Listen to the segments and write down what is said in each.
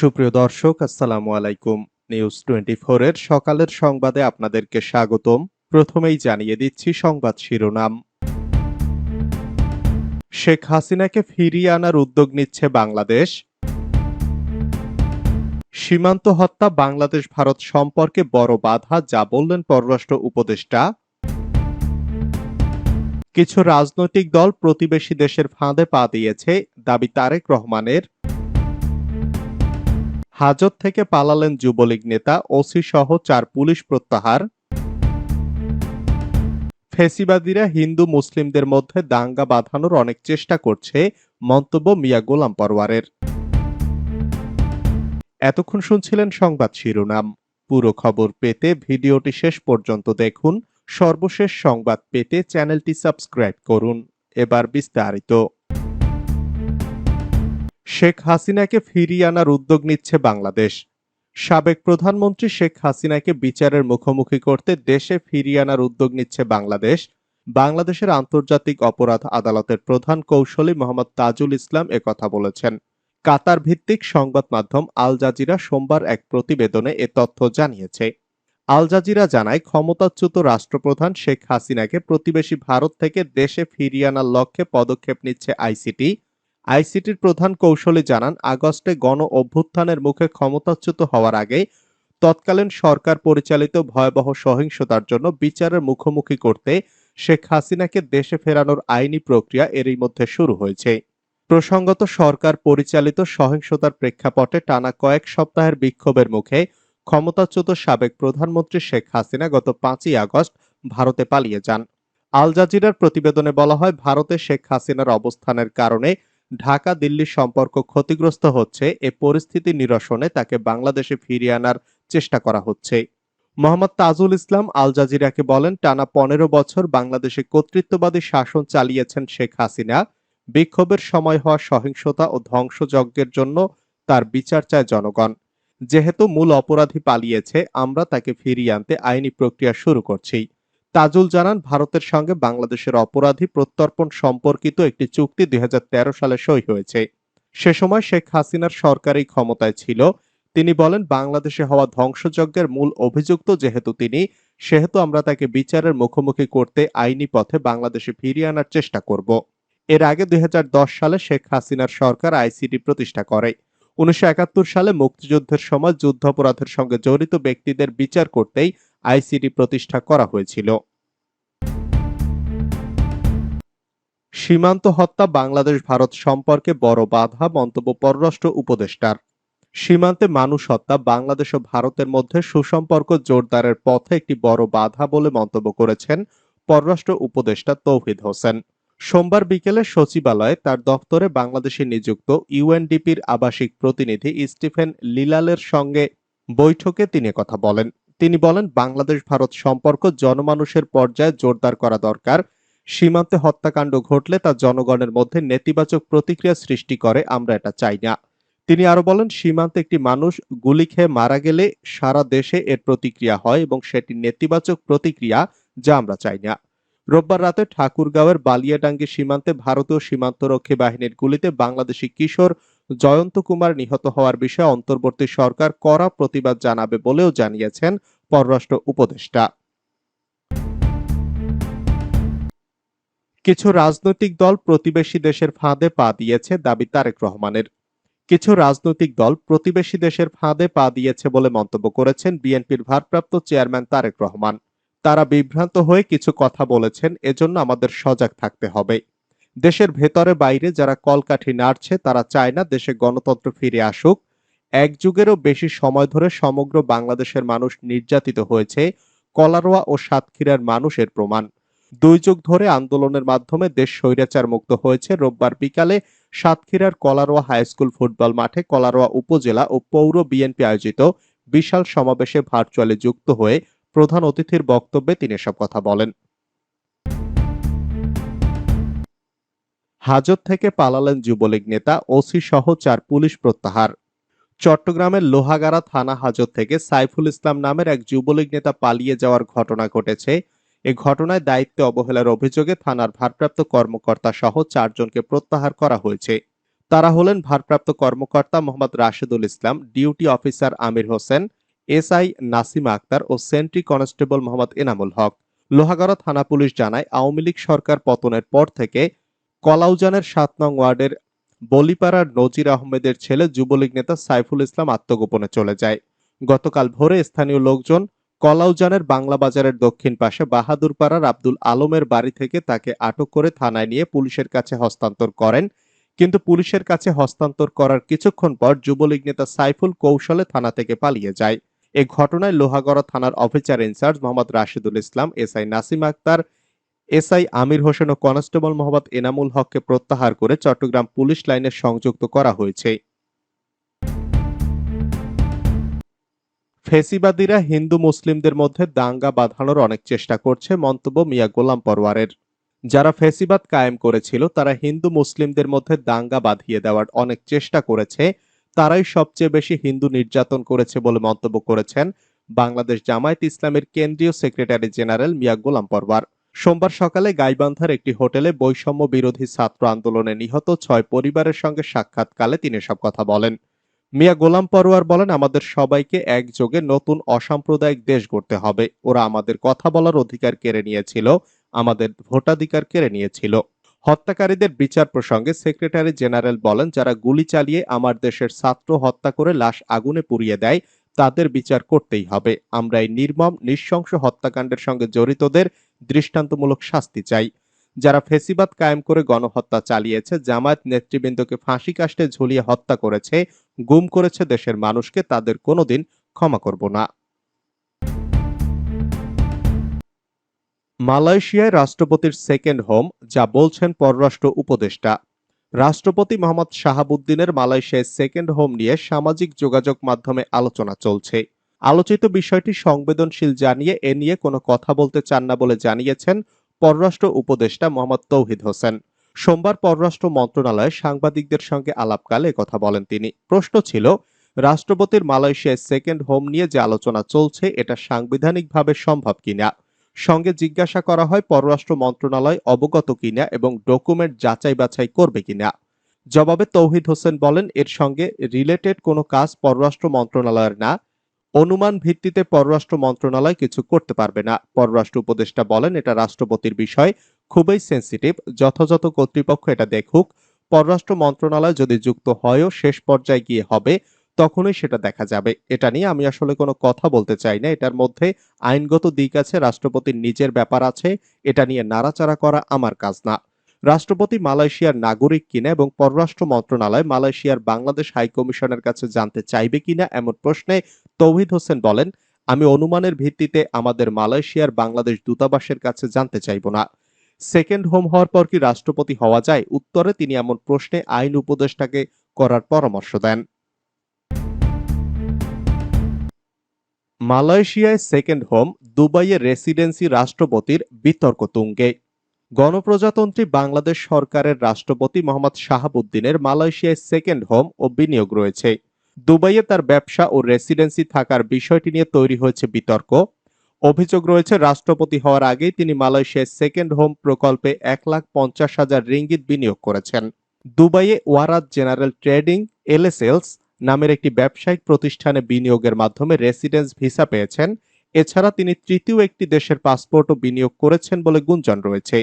সুপ্রিয় দর্শক, আসসালামু আলাইকুম। নিউজ টোয়েন্টি এর সকালের সংবাদে আপনাদেরকে স্বাগতম। প্রথমেই জানিয়ে দিচ্ছি সংবাদ শিরোনাম। শেখ হাসিনাকে ফিরিয়ে আনার উদ্যোগ নিচ্ছে বাংলাদেশ। সীমান্ত হত্যা বাংলাদেশ ভারত সম্পর্কে বড় বাধা, যা বললেন পররাষ্ট্র উপদেষ্টা। কিছু রাজনৈতিক দল প্রতিবেশী দেশের ফাঁদে পা দিয়েছে, দাবি তারেক রহমানের। হাজত থেকে পালালেন যুবলীগ নেতা ওসি সহ চার পুলিশ প্রত্যাহার। ফেসিবাদীরা হিন্দু মুসলিমদের মধ্যে দাঙ্গা বাঁধানোর অনেক চেষ্টা করছে, মন্তব্য মিয়া গোলাম পরওয়ারের। এতক্ষণ শুনছিলেন সংবাদ শিরোনাম। পুরো খবর পেতে ভিডিওটি শেষ পর্যন্ত দেখুন। সর্বশেষ সংবাদ পেতে চ্যানেলটি সাবস্ক্রাইব করুন। এবার বিস্তারিত। শেখ হাসিনাকে ফিরিয়ে আনার উদ্যোগ নিচ্ছে বাংলাদেশ। সাবেক প্রধানমন্ত্রী শেখ হাসিনাকে বিচারের মুখোমুখি করতে দেশে ফিরিয়ে আনার উদ্যোগ নিচ্ছে বাংলাদেশ। বাংলাদেশের আন্তর্জাতিক অপরাধ আদালতের প্রধান কৌশলী মোহাম্মদ তাজুল ইসলাম একথা বলেছেন। কাতার ভিত্তিক সংবাদ মাধ্যম আল জাজিরা সোমবার এক প্রতিবেদনে এ তথ্য জানিয়েছে। আল জাজিরা জানায়, ক্ষমতাচ্যুত রাষ্ট্রপ্রধান শেখ হাসিনাকে প্রতিবেশী ভারত থেকে দেশে ফিরিয়ে আনার লক্ষ্যে পদক্ষেপ নিচ্ছে আইসিটি। আইসিটির প্রধান কৌশলী জানান, আগস্টে গণ অভ্যুত্থানের মুখে ক্ষমতাচ্যুত হওয়ার আগে তৎকালীন সরকার পরিচালিত ভয়াবহ সহিংসতার জন্য বিচারের মুখোমুখি করতে শেখ হাসিনাকে দেশে ফেরানোর আইনি প্রক্রিয়া এরই মধ্যে শুরু হয়েছে। প্রসঙ্গত, সরকার পরিচালিত সহিংসতার প্রেক্ষাপটে টানা কয়েক সপ্তাহের বিক্ষোভের মুখে ক্ষমতাচ্যুত সাবেক প্রধানমন্ত্রী শেখ হাসিনা গত পাঁচই আগস্ট ভারতে পালিয়ে যান। আল জাজিরার প্রতিবেদনে বলা হয়, ভারতে শেখ হাসিনার অবস্থানের কারণে ঢাকা, দিল্লির সম্পর্ক ক্ষতিগ্রস্ত হচ্ছে, এ পরিস্থিতি নিরসনে তাকে বাংলাদেশে ফিরিয়ে আনার চেষ্টা করা হচ্ছে। মোহাম্মদ তাজুল ইসলাম আল জাজিরাকে বলেন, টানা পনেরো বছর বাংলাদেশে কর্তৃত্ববাদী শাসন চালিয়েছেন শেখ হাসিনা। বিক্ষোভের সময় হওয়া সহিংসতা ও ধ্বংসযজ্ঞের জন্য তার বিচার চায় জনগণ। যেহেতু মূল অপরাধী পালিয়েছে, আমরা তাকে ফিরিয়ে আনতে আইনি প্রক্রিয়া শুরু করছি। তাজুল জানান, ভারতের সঙ্গে বাংলাদেশের অপরাধী প্রত্যর্পণ সম্পর্কিত একটি চুক্তি দুই সালে সই হয়েছে। সে সময় শেখ হাসিনার সরকারি ক্ষমতায় ছিল। তিনি বলেন, বাংলাদেশে হওয়া ধ্বংসযজ্ঞের মূল অভিযুক্ত যেহেতু তিনি, সেহেতু আমরা তাকে বিচারের মুখোমুখি করতে আইনি পথে বাংলাদেশে ফিরিয়ে আনার চেষ্টা করব। এর আগে দুই হাজার দশ সালে শেখ হাসিনার সরকার আইসিটি প্রতিষ্ঠা করে। উনিশশো একাত্তর সালে মুক্তিযুদ্ধের সময় যুদ্ধাপরাধের সঙ্গে জড়িত ব্যক্তিদের বিচার করতেই আইসিটি প্রতিষ্ঠা করা হয়েছিল। সীমান্ত হত্যা বাংলাদেশ ভারত সম্পর্কে বড় বাধা মন্তব্য পররাষ্ট্র উপদেষ্টার। সীমান্তে মানুষ হত্যা বাংলাদেশ ও ভারতের মধ্যে সুসম্পর্ক জোরদারের পথে একটি বড় বাধা বলে মন্তব্য করেছেন পররাষ্ট্র উপদেষ্টা তৌহিদ হোসেন। সোমবার বিকেলে সচিবালয়ে তার দপ্তরে বাংলাদেশে নিযুক্ত ইউএনডিপির আবাসিক প্রতিনিধি স্টিফেন লিলালের সঙ্গে বৈঠকে তিনি কথা বলেন। তিনি বলেন, বাংলাদেশ, ভারত সম্পর্ক জনমানুষের পর্যায়ে জোরদার করা দরকার। সীমান্তে হত্যাকাণ্ড ঘটলে তা জনগণের মধ্যে নেতিবাচক প্রতিক্রিয়া সৃষ্টি করে, আমরা এটা চাই না। তিনি আরও বলেন, সীমান্তে একটি মানুষ গুলি খেয়ে মারা গেলে সারা দেশে এর প্রতিক্রিয়া হয় এবং সেটি নেতিবাচক প্রতিক্রিয়া যা আমরা চাই না। রোববার রাতে ঠাকুরগাঁওয়ের বালিয়াডাঙ্গি সীমান্তে ভারতীয় সীমান্তরক্ষী বাহিনীর গুলিতে বাংলাদেশি কিশোর জয়ন্ত কুমার নিহত হওয়ার বিষয়ে অন্তর্বর্তী সরকার কড়া প্রতিবাদ জানাবে বলেও জানিয়েছেন পররাষ্ট্র উপদেষ্টা। কিছু রাজনৈতিক দল প্রতিবেশী দেশের ফাঁদে পা দিয়েছে দাবি তারেক রহমানের। কিছু রাজনৈতিক দল প্রতিবেশী দেশের ফাঁদে পা দিয়েছে বলে মন্তব্য করেছেন বিএনপির ভারপ্রাপ্ত চেয়ারম্যান তারেক রহমান। তারা বিভ্রান্ত হয়ে কিছু কথা বলেছেন, এজন্য আমাদের সজাগ থাকতে হবে। দেশের ভেতরে বাইরে যারা কলকাঠি নাড়ছে, তারা চায় না দেশে গণতন্ত্র ফিরে আসুক। এক যুগেরও বেশি সময় ধরে সমগ্র বাংলাদেশের মানুষ নির্যাতিত হয়েছে, কলারোয়া ও সাতক্ষীরার মানুষের প্রমাণ। দুই যুগ ধরে আন্দোলনের মাধ্যমে দেশ স্বৈরাচার মুক্ত হয়েছে। রোববার বিকালে সাতক্ষীরার কলারোয়া হাই স্কুল ফুটবল মাঠে কলারোয়া উপজেলা ও পৌর বিএনপি আয়োজিত বিশাল সমাবেশে ভার্চুয়ালি যুক্ত হয়ে প্রধান অতিথির বক্তব্যে তিনি এসব কথা বলেন। হাজত থেকে পালালেন যুবলীগ নেতা, ওসি সহ চার পুলিশ প্রত্যাহার। চট্টগ্রামের লোহাগাড়া থানা হাজত থেকে সাইফুল ইসলাম নামের এক যুবলীগ নেতা পালিয়ে যাওয়ার ঘটনা ঘটেছে। এ ঘটনায় দায়িত্বে অবহেলার অভিযোগে থানার ভারপ্রাপ্ত কর্মকর্তা সহ চারজনকে প্রত্যাহার করা হয়েছে। তারা হলেন ভারপ্রাপ্ত কর্মকর্তা Mohammad Rashedul Islam, duty officer Amir Hossain, SI Nasima Akter ও সেন্ট্রি কনস্টেবল মোহাম্মদ এনামুল হক। লোহাগড়া থানা পুলিশ জানায়, আওয়ামী লীগ সরকার পতনের পর থেকে কলাউজানের সাত নং ওয়ার্ডের বলিপাড়ার নজির আহমেদের ছেলে যুবলীগ নেতা সাইফুল ইসলাম আত্মগোপনে চলে যায়। গতকাল ভোরে স্থানীয় লোকজন কলাউজানের বাংলা বাজারের দক্ষিণ পাশে বাহাদুরপাড়ার আব্দুল আলমের বাড়ি থেকে তাকে আটক করে থানায় নিয়ে পুলিশের কাছে হস্তান্তর করেন। কিন্তু পুলিশের কাছে হস্তান্তর করার কিছুক্ষণ পর যুবলীগ নেতা সাইফুল কৌশলে থানা থেকে পালিয়ে যায়। এ ঘটনায় লোহাগড়া থানার officer in charge Mohammad Rashidul Islam SI Nasim Akter SI Amir Hossain O constable Mohammad Enamul হককে প্রত্যাহার করে চট্টগ্রাম পুলিশ লাইনে সংযুক্ত করা হয়েছে। ফেসিবাদীরা হিন্দু মুসলিমদের মধ্যে দাঙ্গা বাঁধানোর অনেক চেষ্টা করছে মন্তব্য মিয়া গোলাম পরওয়ারের। যারা ফেসিবাদ কায়েম করেছিল, তারা হিন্দু মুসলিমদের মধ্যে দাঙ্গা বাঁধিয়ে দেওয়ার অনেক চেষ্টা করেছে। তারাই সবচেয়ে বেশি হিন্দু নির্যাতন করেছে বলে মন্তব্য করেছেন বাংলাদেশ জামায়াত ইসলামের কেন্দ্রীয় সেক্রেটারি জেনারেল মিয়া গোলাম পরওয়ার। সোমবার সকালে গাইবান্ধার একটি হোটেলে বৈষম্য বিরোধী ছাত্র আন্দোলনে নিহত ছয় পরিবারের সঙ্গে সাক্ষাৎকালে তিনি সব কথা বলেন। মিয়া গোলাম পরোয়ার বলেন, আমাদের সবাইকে একযোগে নতুন অসাম্প্রদায়িক দেশ গড়তে হবে। ওরা আমাদের কথা বলার অধিকার কেড়ে নিয়েছিল, আমাদের ভোটাধিকার কেড়ে নিয়েছিল। হত্যাকারীদের বিচার প্রসঙ্গে সেক্রেটারি জেনারেল বলেন, যারা গুলি চালিয়ে আমার দেশের ছাত্র হত্যা করে লাশ আগুনে পুড়িয়ে দেয় তাদের বিচার করতেই হবে। আমরা এই নির্মম, নৃশংস হত্যাকাণ্ডের সঙ্গে জড়িতদের দৃষ্টান্তমূলক শাস্তি চাই। যারা ফেসিবাদ কায়েম করে গণহত্যা চালিয়েছে, জামায়াত নেতৃবৃন্দকে ফাঁসি কাষ্টে ঝুলিয়ে হত্যা করেছে, গুম করেছে দেশের মানুষকে, তাদের কোনোদিন ক্ষমা করব না। মালয়েশিয়ায় রাষ্ট্রপতির সেকেন্ড হোম, যা বলছেন পররাষ্ট্র উপদেষ্টা। রাষ্ট্রপতি মোহাম্মদ শাহাবুদ্দিনের মালয়েশিয়ায় সেকেন্ড হোম নিয়ে সামাজিক যোগাযোগ মাধ্যমে আলোচনা চলছে। আলোচিত বিষয়টি সংবেদনশীল জানিয়ে এ নিয়ে কোনো কথা বলতে চান না বলে জানিয়েছেন পররাষ্ট্র উপদেষ্টা মোহাম্মদ তৌহিদ হোসেন। সোমবার পররাষ্ট্র মন্ত্রণালয়ে সাংবাদিকদের সঙ্গে আলাপকালে কথা বলেন তিনি। প্রশ্ন ছিল, রাষ্ট্রপতির মালয়েশিয়ায় সেকেন্ড হোম নিয়ে যে আলোচনা চলছে, এটা সাংবিধানিকভাবে সম্ভব কিনা? সঙ্গে জিজ্ঞাসা করা হয় পররাষ্ট্র মন্ত্রণালয় অবগত কিনা এবং ডকুমেন্ট যাচাই বাছাই করবে কিনা। জবাবে তৌহিদ হোসেন বলেন, এর সঙ্গে রিলেটেড কোনো কাজ পররাষ্ট্র মন্ত্রণালয়ের না। অনুমান ভিত্তিতে পররাষ্ট্র মন্ত্রণালয় কিছু করতে পারবে না। পররাষ্ট্র উপদেষ্টা বলেন, এটা রাষ্ট্রপতির বিষয়, খুবই সেন্সিটিভ, যথাযথ কর্তৃপক্ষ এটা দেখুক। পররাষ্ট্র মন্ত্রণালয় যদি যুক্ত হয়ও শেষ পর্যায়ে গিয়ে হবে তখনই সেটা দেখা যাবে। এটা নিয়ে আমি আসলে কোনো কথা বলতে চাই না। এটার মধ্যে আইনগত দিক আছে, রাষ্ট্রপতির নিজের ব্যাপার আছে, এটা নিয়ে নাড়াচাড়া করা আমার কাজ না। রাষ্ট্রপতি মালয়েশিয়ার নাগরিক কিনা এবং পররাষ্ট্র মন্ত্রণালয় মালয়েশিয়ার বাংলাদেশ হাইকমিশনের কাছে জানতে চাইবে কিনা এমন প্রশ্নে তৌহিদ হোসেন বলেন, আমি অনুমানের ভিত্তিতে আমাদের মালয়েশিয়ার বাংলাদেশ দূতাবাসের কাছে জানতে চাইব না। সেকেন্ড হোম হওয়ার পর কি রাষ্ট্রপতি হওয়া যায়? উত্তরে তিনি এমন প্রশ্নে আইন উপদেষ্টাকে করার পরামর্শ দেন। মালয়েশিয়ায় সেকেন্ড হোম, দুবাইয়ে রেসিডেন্সি রাষ্ট্রপতির বিতর্ক তুঙ্গে। গণপ্রজাতন্ত্রী বাংলাদেশ সরকারের রাষ্ট্রপতি মোহাম্মদ শাহাবুদ্দিনের মালয়েশিয়ায় সেকেন্ড হোম ও বিনিয়োগ রয়েছে। দুবাইয়ে তার ব্যবসা ও রেসিডেন্সি থাকার বিষয়টি নিয়ে তৈরি হয়েছে বিতর্ক। অভিযোগ রয়েছে, রাষ্ট্রপতি হওয়ার আগেই তিনি মালয়েশিয়ায় সেকেন্ড হোম প্রকল্পে এক লাখ পঞ্চাশ হাজার রিঙ্গিত বিনিয়োগ করেছেন। দুবাইয়ে ওয়ারাত জেনারেল ট্রেডিং, এলএসএলস নামের একটি ব্যবসায়িক প্রতিষ্ঠানে বিনিয়োগের মাধ্যমে রেসিডেন্স ভিসা পেয়েছেন। এছাড়া তিনি তৃতীয় একটি দেশের পাসপোর্টও বিনিয়োগ করেছেন বলে গুঞ্জন রয়েছে।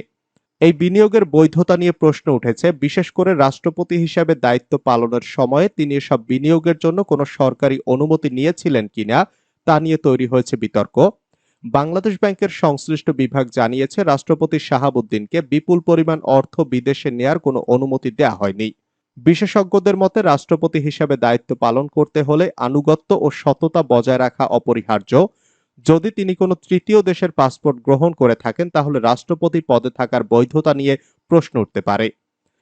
এই বিনিয়োগের বৈধতা নিয়ে প্রশ্ন উঠেছে। বিশেষ করে রাষ্ট্রপতি হিসাবে দায়িত্ব পালনের সময়ে তিনি এসব বিনিয়োগের জন্য কোনো সরকারি অনুমতি নিয়েছিলেন কিনা তা নিয়ে তৈরি হয়েছে বিতর্ক। বাংলাদেশ ব্যাংকের সংশ্লিষ্ট বিভাগ জানিয়েছে, রাষ্ট্রপতি শাহাবুদ্দিনকে বিপুল পরিমাণ অর্থ বিদেশে নেয়ার কোনো অনুমতি দেয়া হয়নি। বিশেষজ্ঞদের মতে, রাষ্ট্রপতি হিসেবে দায়িত্ব পালন করতে হলে আনুগত্য ও সততা বজায় রাখা অপরিহার্য। যদি তিনি কোনো তৃতীয় দেশের পাসপোর্ট গ্রহণ করে থাকেন, তাহলে রাষ্ট্রপতি পদে থাকার বৈধতা নিয়ে প্রশ্ন উঠতে পারে।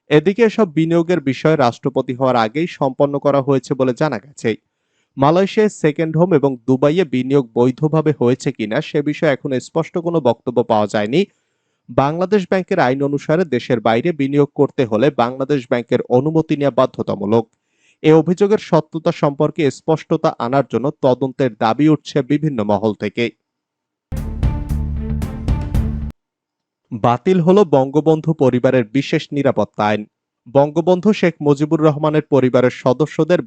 এদিকে এসব বিনিয়োগের বিষয়ে রাষ্ট্রপতি হওয়ার আগেই সম্পন্ন করা হয়েছে বলে জানা গেছে। মালয়েশিয়ায় সেকেন্ড হোম এবং দুবাইয়ে বিনিয়োগ বৈধভাবে হয়েছে কিনা, সে বিষয়ে এখন স্পষ্ট কোনো বক্তব্য পাওয়া যায়নি। বাংলাদেশ ব্যাংকের আইন অনুসারে দেশের বাইরে বিনিয়োগ করতে হলে বাংলাদেশ ব্যাংকের অনুমতি নেওয়া বাধ্যতামূলক। এ অভিযোগের সত্যতা সম্পর্কে স্পষ্টতা আনার জন্য তদন্তের দাবি উঠছে বিভিন্ন মহল থেকে। বাতিল হলো বঙ্গবন্ধু পরিবারের বিশেষ নিরাপত্তা আইন। বঙ্গবন্ধু শেখ মুজিবুর রহমানের পরিবারের সদস্যদের